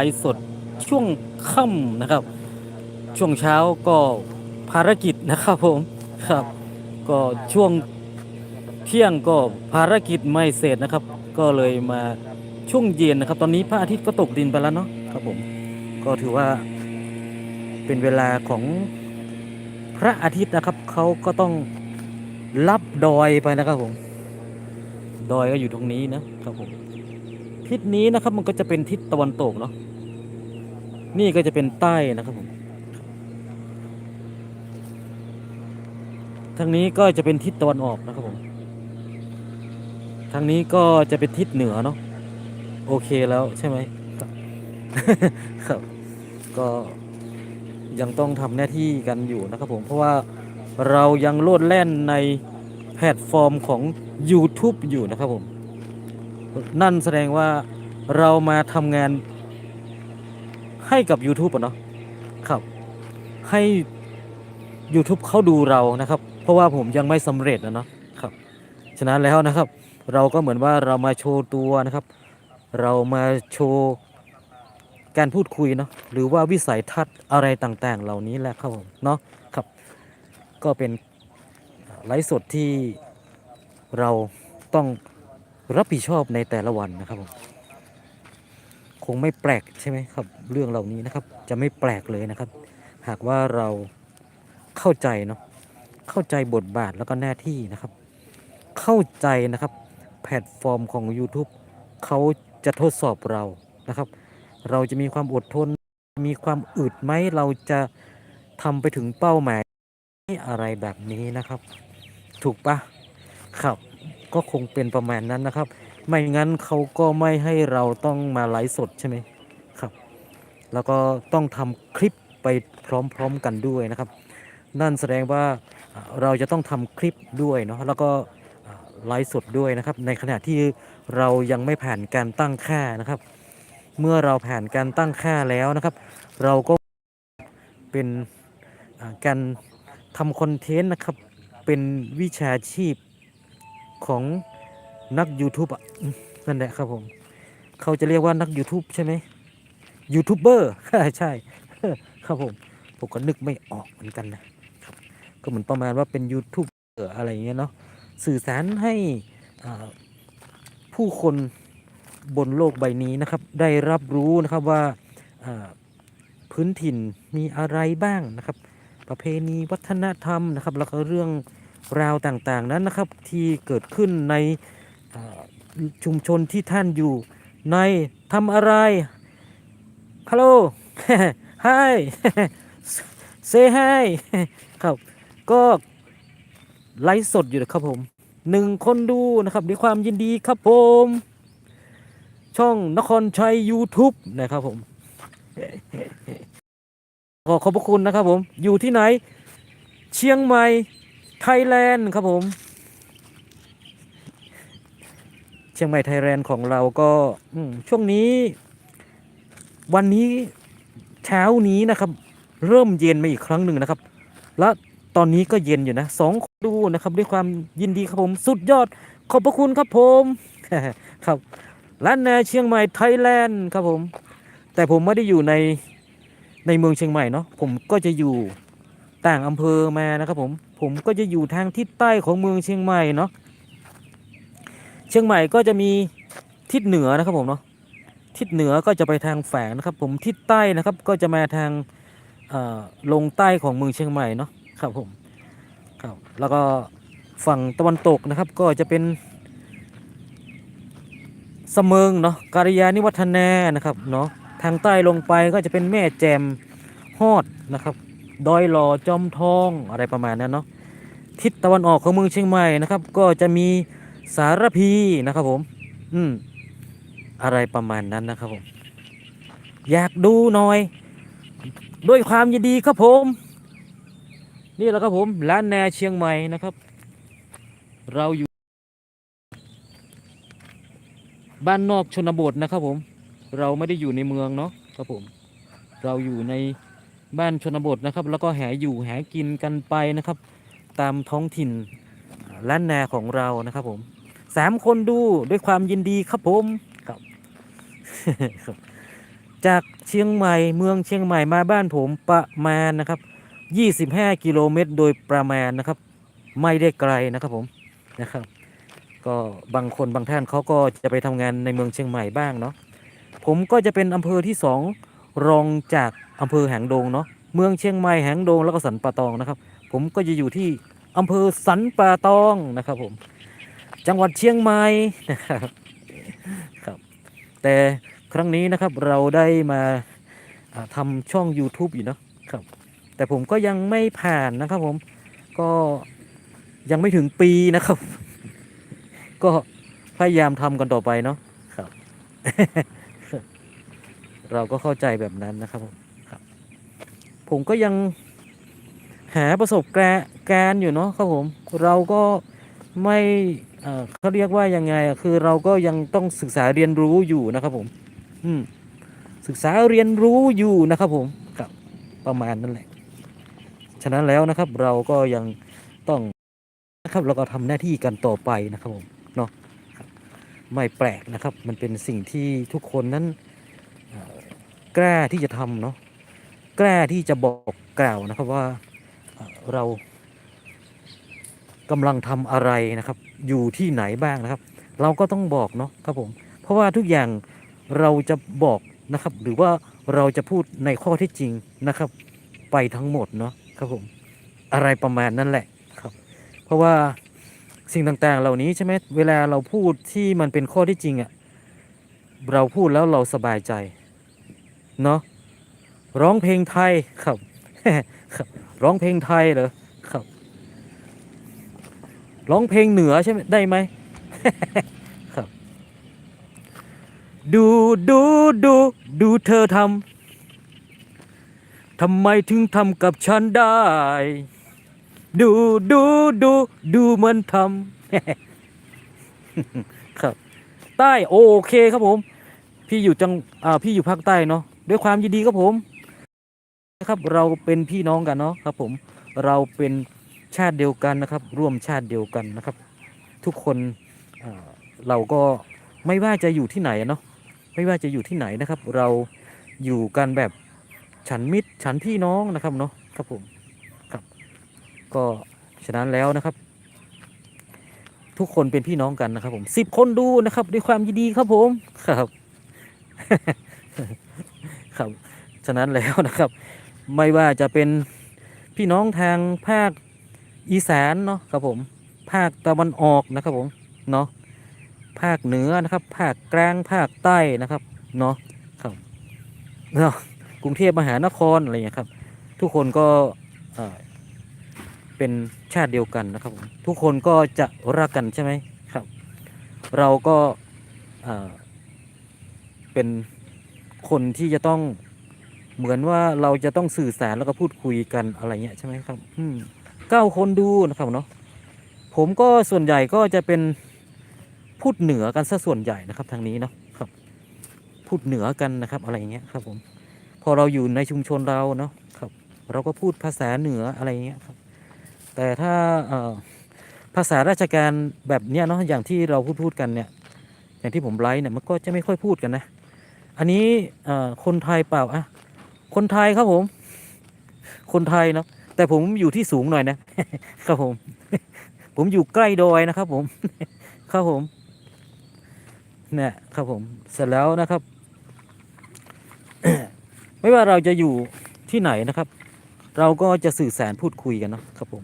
ไลฟ์สดช่วงค่ำนะครับ ช่วงเช้าก็ภารกิจนะครับผมครับ ก็ช่วงเที่ยงก็ภารกิจไม่เสร็จนะครับ ก็เลยมาช่วงเย็นนะครับ ตอนนี้พระอาทิตย์ก็ตกดินไปแล้วเนาะครับผมก็ถือว่าเป็นเวลาของพระอาทิตย์นะครับเขาก็ต้องรับดอยไปนะครับผม ดอยก็อยู่ตรงนี้นะครับผมทิศนี้นะครับมันก็จะเป็นทิศตะวันตกเนาะ นี่ก็จะเป็นใต้นะครับผมทางนี้ก็จะเป็นทิศตะวันออกนะครับผม ทางนี้ก็จะเป็นทิศเหนือเนาะ โอเคแล้วใช่ไหมครับ ก็ยังต้องทำหน้าที่กันอยู่นะครับผม เพราะว่าเรายังโลดแล่นในแพลตฟอร์มของ YouTube อยู่นะครับผม นั่นแสดงว่าเรามาทำงาน ให้กับ YouTube อะเนาะครับ ให้ YouTube เขาดูเรานะครับ เพราะว่าผมยังไม่สำเร็จนะเนาะครับ ฉะนั้นแล้วนะครับ เราก็เหมือนว่าเรามาโชว์ตัวนะครับ เรามาโชว์การพูดคุยเนาะหรือว่าวิสัยทัศน์อะไรต่างๆ เหล่านี้แหละครับผมเนาะครับ ก็เป็นไลฟ์สดที่เราต้องรับผิดชอบในแต่ละวันนะครับผม งไม่แปลกใช่ไหมครับ เรื่องเหล่านี้นะครับ จะไม่แปลกเลยนะครับ หากว่าเราเข้าใจเนาะเข้าใจบทบาทแล้วก็หน้าที่นะครับ เข้าใจนะครับ แพลตฟอร์มของ YouTube เขาจะทดสอบเรานะครับ เราจะมีความอดทน มีความอึดไหมเราจะทำไปถึงเป้าหมายอะไรแบบนี้นะครับ ถูกปะครับ ก็คงเป็นประมาณนั้นนะครับ ไม่งั้นเขาก็ไม่ให้เราต้องมาไลฟ์สดใช่ไหมครับ แล้วก็ต้องทำคลิปไปพร้อมๆกันด้วยนะครับ นั่นแสดงว่าเราจะต้องทำคลิปด้วยเนาะแล้วก็ไลฟ์สดด้วยนะครับ ในขณะที่เรายังไม่ผ่านการตั้งค่านะครับ เมื่อเราผ่านการตั้งค่าแล้วนะครับ เราก็เป็นการทำคอนเทนต์นะครับ เป็นวิชาชีพของ นัก YouTube อะนั่นแหละครับผม เขาจะเรียกว่านัก YouTube ใช่ไหมยูทูบเบอร์ใช่ ครับผม ผมก็นึกไม่ออกเหมือนกันนะครับ ก็เหมือนประมาณว่าเป็นยูทูบเบอร์อะไรเงี้ยเนาะสื่อสารให้ผู้คนบนโลกใบนี้นะครับ ได้รับรู้นะครับว่าพื้นถิ่นมีอะไรบ้างนะครับ ประเพณีวัฒนธรรมนะครับ แล้วก็เรื่องราวต่างๆนั้นนะครับ ที่เกิดขึ้นใน ชุมชนที่ท่านอยู่ ในทำอะไร ฮัลโหล ไฮเซไฮครับ ก็ไลฟ์สดอยู่นะครับผมหนึ่งคนดูนะครับด้วยความยินดีครับผม ช่องนครชัย YouTube นะครับผม ขอขอบพระคุณนะครับผม อยู่ที่ไหน เชียงใหม่ ไทยแลนด์ครับผม เชียงใหม่ไทยแลนด์ของเราก็ช่วงนี้ วันนี้เช้านี้นะครับ เริ่มเย็นมาอีกครั้งหนึ่งนะครับ และตอนนี้ก็เย็นอยู่นะสองคนดูนะครับ ด้วยความยินดีครับผมสุดยอด ขอบพระคุณครับผมครับร้านนาเชียงใหม่ไทยแลนด์ครับผม แต่ผมไม่ได้อยู่ในในเมืองเชียงใหม่เนาะผมก็จะอยู่ต่างอำเภอมานะครับผมผมก็จะอยู่ทางทิศใต้ของเมืองเชียงใหม่เนาะ เชียงใหม่ก็จะมีทิศเหนือนะครับผมเนาะทิศเหนือก็จะไปทางแฝงนะครับ ผมทิศใต้นะครับก็จะมาทางลงใต้ของเมืองเชียงใหม่เนาะครับผมครับแล้วก็ฝั่งตะวันตกนะครับก็จะเป็นเสมิงเนาะการยานิวัฒนานะครับเนาะทางใต้ลงไปก็จะเป็นแม่แจมฮอดนะครับดอยหล่อจอมทองอะไรประมาณนั้นเนาะทิศตะวันออกของเมืองเชียงใหม่นะครับ ก็จะมี สารพีนะครับผม อืม อะไรประมาณนั้นนะครับผม อยากดูหน่อย ด้วยความยินดีครับผม นี่แหละครับผมร้านแนเชียงใหม่นะครับ เราอยู่ บ้านนอกชนบทนะครับผม เราไม่ได้อยู่ในเมืองเนาะครับผม เราอยู่ในบ้านชนบทนะครับ แล้วก็แหอยู่แหกินกันไปนะครับ ตามท้องถิ่นล้านนาของเรานะครับผม สามคนดูด้วยความยินดีครับผมครับจากเชียงใหม่เมืองเชียงใหม่มาบ้านผมประมาณนะครับ 25 กิโลเมตรโดยประมาณนะครับ ไม่ได้ไกลนะครับผมนะครับ ก็บางคนบางท่านเขาก็จะไปทำงานในเมืองเชียงใหม่บ้างเนาะผมก็จะเป็นอำเภอที่สองรองจากอำเภอหางดงเนาะเมืองเชียงใหม่หางดงแล้วก็สันป่าตองนะครับ ผมก็จะอยู่ที่อำเภอสันป่าตองนะครับผม จังหวัดเชียงใหม่นะครับครับ แต่ครั้งนี้นะครับเราได้มาทำช่อง YouTube อยู่เนาะครับ แต่ผมก็ยังไม่ผ่านนะครับผมก็ยังไม่ถึงปีนะครับ ก็พยายามทำกันต่อไปเนาะครับ เราก็เข้าใจแบบนั้นนะครับผมครับ ผมก็ยังหาประสบการณ์อยู่เนาะครับผม เราก็ไม่ เขาเรียกว่ายังไงคือเราก็ยังต้องศึกษาเรียนรู้อยู่นะครับผม อืมศึกษาเรียนรู้อยู่นะครับผมครับประมาณนั้นแหละ ฉะนั้นแล้วนะครับเราก็ยังต้องนะครับเราก็ทำหน้าที่กันต่อไปนะครับผมเนาะไม่แปลกนะครับ มันเป็นสิ่งที่ทุกคนนั้นกล้าที่จะทำเนาะกล้าที่จะบอกกล่าวนะครับว่าเรา กำลังทำอะไรนะครับ อยู่ที่ไหนบ้างนะครับ เราก็ต้องบอกเนาะครับผม เพราะว่าทุกอย่างเราจะบอกนะครับ หรือว่าเราจะพูดในข้อที่จริงนะครับ ไปทั้งหมดเนาะครับผมอะไรประมาณนั้นแหละครับ เพราะว่าสิ่งต่างๆ เหล่านี้ใช่ไหมเวลาเราพูดที่มันเป็นข้อที่จริงอะ่ะเราพูดแล้วเราสบายใจเนาะร้องเพลงไทยครับ ร้องเพลงไทยเหรอ ร้องเพลงเหนือใช่ไหมได้ไหมครับ ดูดูดูดูเธอทำทำไมถึงทำกับฉันได้ ดูดูดูดูมันทำครับ ใต้โอเคครับผม พี่อยู่จังอ่าพี่อยู่ภาคใต้เนาะด้วยความยินดีครับผมนะครับเราเป็นพี่น้องกันเนาะครับผมเราเป็น ชาติเดียวกันนะครับ ร่วมชาติเดียวกันนะครับ ทุกคนเราก็ไม่ว่าจะอยู่ที่ไหนเนาะไม่ว่าจะอยู่ที่ไหนนะครับ เราอยู่กันแบบฉันมิตรฉันพี่น้องนะครับเนาะครับผมครับ ก็ฉะนั้นแล้วนะครับ ทุกคนเป็นพี่น้องกันนะครับ ผมสิบคนดูนะครับด้วยความยินดีครับผมครับ ครับ ฉะนั้นแล้วนะครับ ไม่ว่าจะเป็นพี่น้องทางภาค อีสานเนาะครับผม ภาคตะวันออกนะครับผมเนาะภาคเหนือนะครับ ภาคกลางภาคใต้นะครับเนาะครับเนาะกรุงเทพมหานครอะไรอย่างเงี้ยครับ ทุกคนก็เป็นชาติเดียวกันนะครับผมทุกคนก็จะรักกันใช่ไหมครับ เราก็เอ่อเป็นคนที่จะต้องเหมือนว่าเราจะต้องสื่อสารแล้วก็พูดคุยกันอะไรเงี้ยใช่ไหมครับ อืม เก้าคนดูนะครับเนาะผมก็ส่วนใหญ่ก็จะเป็นพูดเหนือกันซะส่วนใหญ่นะครับทางนี้เนาะครับพูดเหนือกันนะครับอะไรอย่างเงี้ยครับผมพอเราอยู่ในชุมชนเราเนาะครับ เราก็พูดภาษาเหนืออะไรอย่างเงี้ยครับ แต่ถ้าภาษาราชการแบบเนี้ยเนาะอย่างที่เราพูดพูดกันเนี่ยอย่างที่ผมไลฟ์เนี่ยมันก็จะไม่ค่อยพูดกันนะ อันนี้คนไทยเปล่าอะคนไทยครับผม คนไทยเนาะ แต่ผมอยู่ที่สูงหน่อยนะครับผม ผมอยู่ใกล้ดอยนะครับ ผม ครับผม เนี่ยครับผม เสร็จแล้วนะครับ ไม่ว่าเราจะอยู่ที่ไหนนะครับ เราก็จะสื่อสารพูดคุยกันเนาะครับผม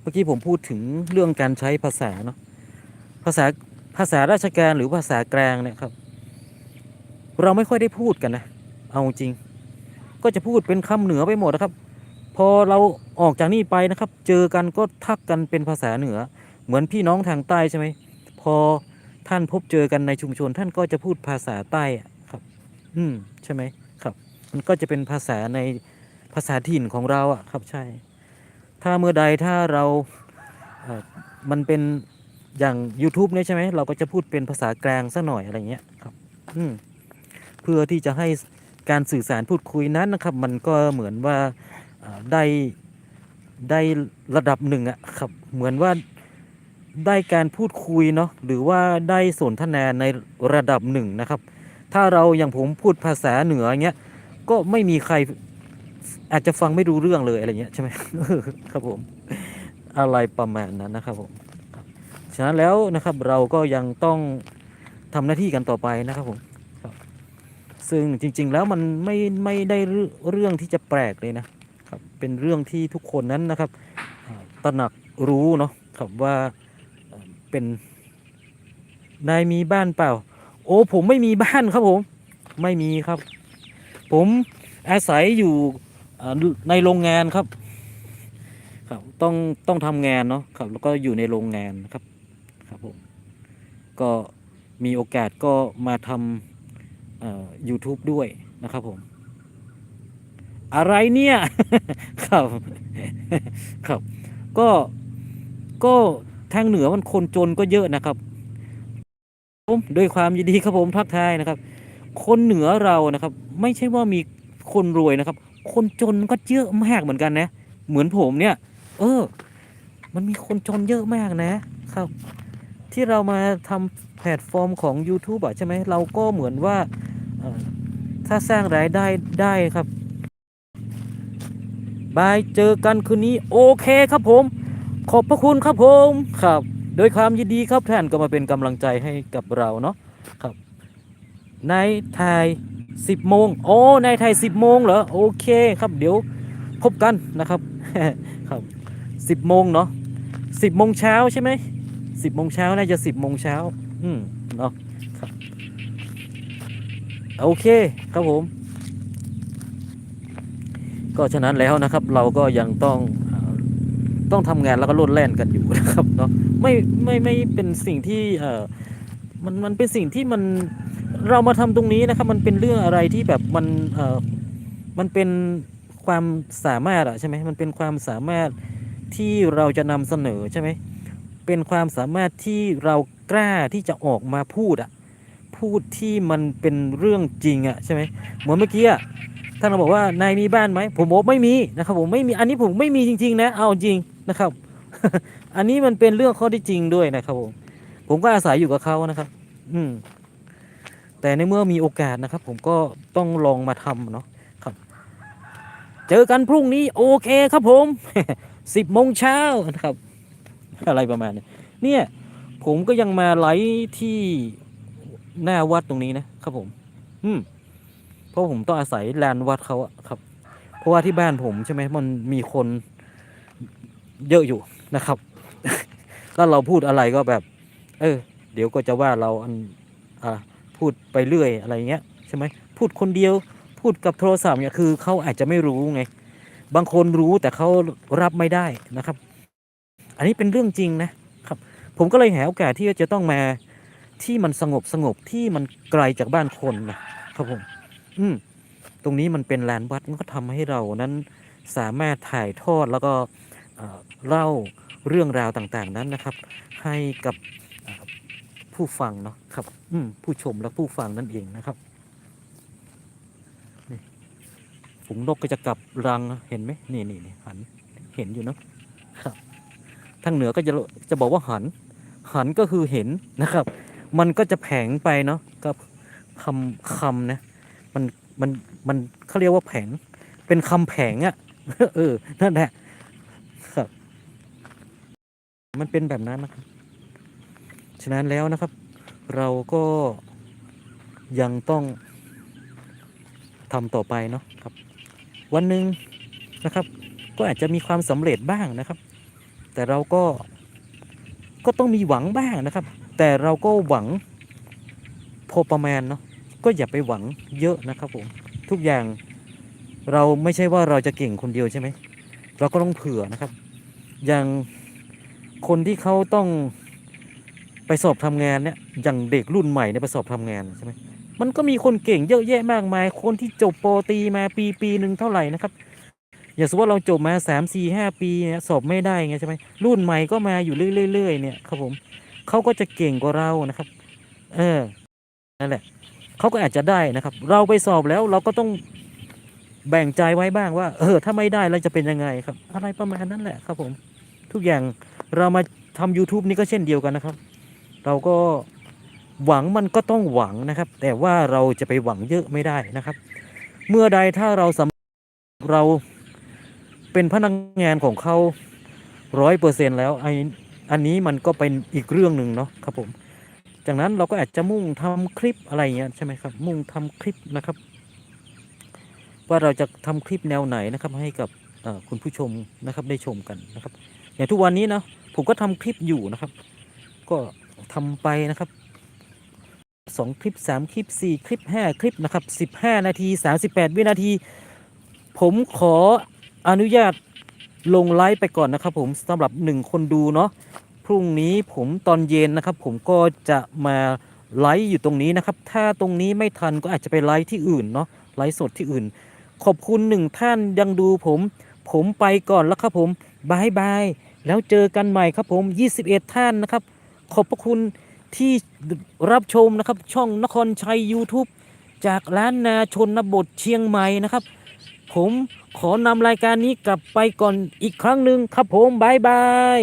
เมื่อกี้ผมพูดถึงเรื่องการใช้ภาษาเนาะภาษาภาษาราชการหรือภาษากลางเนี่ยครับ เราไม่ค่อยได้พูดกันนะ เอาจริง ก็จะพูดเป็นคำเหนือไปหมดนะครับ พอเราออกจากนี่ไปนะครับ เจอกันก็ทักกันเป็นภาษาเหนือ เหมือนพี่น้องทางใต้ใช่ไหมพอท่านพบเจอกันในชุมชน ท่านก็จะพูดภาษาใต้ครับ อืมใช่ไหมครับ มันก็จะเป็นภาษาในภาษาถิ่นของเราอะครับใช่ ถ้าเมื่อใดถ้าเราเมันเป็นอย่าง YouTube เนี่ยใช่ไหมเราก็จะพูดเป็นภาษากลางสักหน่อยอะไรเงี้ยครับอืมเพื่อที่จะให้การสื่อสารพูดคุยนั้นนะครับ มันก็เหมือนว่า ได้ได้ระดับหนึ่งอะครับ เหมือนว่าได้การพูดคุยเนาะหรือว่าได้สนทนาในระดับหนึ่งนะครับ ถ้าเราอย่างผมพูดภาษาเหนืออย่างเงี้ยก็ไม่มีใครอาจจะฟังไม่รู้เรื่องเลยอะไรเงี้ยใช่ไหมครับผมอะไรประมาณนั้นนะครับผมฉะนั้นแล้วนะครับเราก็ยังต้องทำหน้าที่กันต่อไปนะครับผมซึ่งจริง ๆ แล้วมันไม่ไม่ได้เรื่องที่จะแปลกเลยนะ เป็นเรื่องที่ทุกคนนั้นนะครับตระหนักรู้เนาะครับว่าเป็นนายมีบ้านเปล่า โอ้ผมไม่มีบ้านครับผมไม่มีครับ ผมอาศัยอยู่ในโรงงานครับครับต้องต้องทำงานเนาะครับแล้วก็อยู่ในโรงงานครับครับผมก็มีโอกาสก็มาทำเอ่อ YouTube ด้วยนะครับผม อะไรเนี่ยครับครับ ก็ก็ทางเหนือมันคนจนก็เยอะนะครับผมด้วยความยินดีครับผมทักทายนะครับ คนเหนือเรานะครับ ไม่ใช่ว่ามีคนรวยนะครับ คนจนก็เยอะมากเหมือนกันนะ เหมือนผมเนี่ย เออ มันมีคนจนเยอะมากนะครับ ที่เรามาทำแพลตฟอร์มของ YouTube อะใช่ไหมเราก็เหมือนว่าถ้าสร้างรายได้ได้ครับ บายเจอกันคืนนี้โอเคครับผม ขอบพระคุณครับผมครับ โดยความยินดีครับท่านก็มาเป็นกำลังใจให้กับเราเนาะครับในไทย10โมงโอ้ในไทย 10โมงเหรอโอเคครับเดี๋ยวพบกันนะครับครับสิบโมงเนาะสิบโมงเช้าใช่ไหมสิบโมงเช้าน่าจะสิบโมงเช้าอืมเนาะครับโอเคครับผม ก็ฉะนั้นแล้วนะครับ เราก็ยังต้องต้องทำงานแล้วก็โลดแล่นกันอยู่นะครับเนาะไม่ไม่ไม่เป็นสิ่งที่เออมันมันเป็นสิ่งที่มันเรามาทำตรงนี้นะครับ มันเป็นเรื่องอะไรที่แบบมันเออมันเป็นความสามารถอะใช่ไหมมันเป็นความสามารถที่เราจะนำเสนอใช่ไหมเป็นความสามารถที่เรากล้าที่จะออกมาพูดอะพูดที่มันเป็นเรื่องจริงอะใช่ไหมเหมือนเมื่อกี้อะ ท่านเราบอกว่านายมีบ้านไหมผมบอกไม่มีนะครับผมไม่มีอันนี้ผมไม่มีจริง ๆ นะ เอาจริงนะครับ อันนี้มันเป็นเรื่องข้อที่จริงด้วยนะครับผมผมก็อาศัยอยู่กับเขานะครับ อืม แต่ในเมื่อมีโอกาสนะครับ ผมก็ต้องลองมาทำเนาะครับ เจอกันพรุ่งนี้ โอเคครับผมสิบโมงเช้านะครับ อะไรประมาณนี้เนี่ย ผมก็ยังมาไลฟ์ที่หน้าวัดตรงนี้นะครับผม อืม เพราะผมต้องอาศัยลานวัดเขาอะครับ เพราะว่าที่บ้านผมใช่ไหมมันมีคนเยอะอยู่นะครับ แล้วเราพูดอะไรก็แบบ เออ เดี๋ยวก็จะว่าเราอันอ่าพูดไปเรื่อยอะไรเงี้ยใช่ไหมพูดคนเดียวพูดกับโทรศัพท์เนี่ยคือเขาอาจจะไม่รู้ไง บางคนรู้แต่เขารับไม่ได้นะครับ อันนี้เป็นเรื่องจริงนะครับ ผมก็เลยหาโอกาสที่จะต้องมาที่มันสงบสงบที่มันไกลจากบ้านคนนะครับผม ตรงนี้มันเป็นลานวัดมันก็ทำให้เรานั้นสามารถถ่ายทอดแล้วก็เล่าเรื่องราวต่างๆนั้นนะครับ ให้กับผู้ฟังเนาะครับผู้ชมและผู้ฟังนั่นเองนะครับฝูงนกก็จะกลับรังเห็นไหมนี่นี่นี่หันเห็นอยู่เนอะครับทางเหนือก็จะจะบอกว่าหัน หันก็คือเห็นนะครับ มันก็จะแผงไปเนาะกับคำคำนะ มันมันมันเขาเรียกว่าแผง เป็นคำแผงอะ่ะเออนั่นแหละครับ มันเป็นแบบนั้นนะครับฉะนั้นแล้วนะครับ เราก็ยังต้องทำต่อไปเนาะครับ วันหนึ่งนะครับ ก็อาจจะมีความสำเร็จบ้างนะครับ แต่เราก็ก็ต้องมีหวังบ้างนะครับ แต่เราก็หวังพอประมาณเนาะ ก็อย่าไปหวังเยอะนะครับผม ทุกอย่างเราไม่ใช่ว่าเราจะเก่งคนเดียวใช่ไหม เราก็ต้องเผื่อนะครับ อย่างคนที่เขาต้องไปสอบทำงานเนี่ยอย่างเด็กรุ่นใหม่เนี่ยไปสอบทำงานใช่ไหมมันก็มีคนเก่งเยอะแยะมากมาย คนที่จบปตีมาปีปีหนึ่งเท่าไหร่นะครับ อย่างสมมติว่าเราจบมาสามสี่ห้าปีเนี่ยสอบไม่ได้ไงใช่ไหมรุ่นใหม่ก็มาอยู่เรื่อยๆเนี่ยครับผมเขาก็จะเก่งกว่าเรานะครับ เออนั่นแหละ เขาก็อาจจะได้นะครับ เราไปสอบแล้วเราก็ต้องแบ่งใจไว้บ้างว่า เออ ถ้าไม่ได้เราจะเป็นยังไงครับ อะไรประมาณนั้นแหละครับผม ทุกอย่างเรามาทำ YouTube นี่ก็เช่นเดียวกันนะครับ เราก็หวังมันก็ต้องหวังนะครับ แต่ว่าเราจะไปหวังเยอะไม่ได้นะครับ เมื่อใดถ้าเราสำเราเป็นพนักงานของเขาร้อยเปอร์เซ็นแล้วไออันนี้มันก็เป็นอีกเรื่องหนึ่งเนาะครับผม จากนั้นเราก็อาจจะมุ่งทำคลิปอะไรอย่างเงี้ยใช่ไหมครับ มุ่งทำคลิปนะครับ ว่าเราจะทำคลิปแนวไหนนะครับ ให้กับคุณผู้ชมนะครับได้ชมกันนะครับ อย่างทุกวันนี้นะผมก็ทำคลิปอยู่นะครับ ก็ทำไปนะครับสองคลิปสามคลิปสี่คลิปห้าคลิปนะครับสิบห้านาทีสามสิบแปดวินาที ผมขออนุญาตลงไลฟ์ไปก่อนนะครับผมสำหรับหนึ่งคนดูเนาะ พรุ่งนี้ผมตอนเย็นนะครับ ผมก็จะมาไลฟ์อยู่ตรงนี้นะครับ ถ้าตรงนี้ไม่ทันก็อาจจะไปไลฟ์ที่อื่นเนาะไลฟ์สดที่อื่น ขอบคุณหนึ่งท่านยังดูผม ผมไปก่อนแล้วครับผมบายบายแล้วเจอกันใหม่ครับผม 21 ท่านนะครับ ขอบพระคุณที่รับชมนะครับ ช่องนครชัย YouTube จากล้านนาชนบทเชียงใหม่นะครับ ผมขอนำรายการนี้กลับไปก่อนอีกครั้งหนึ่งครับผมบายบาย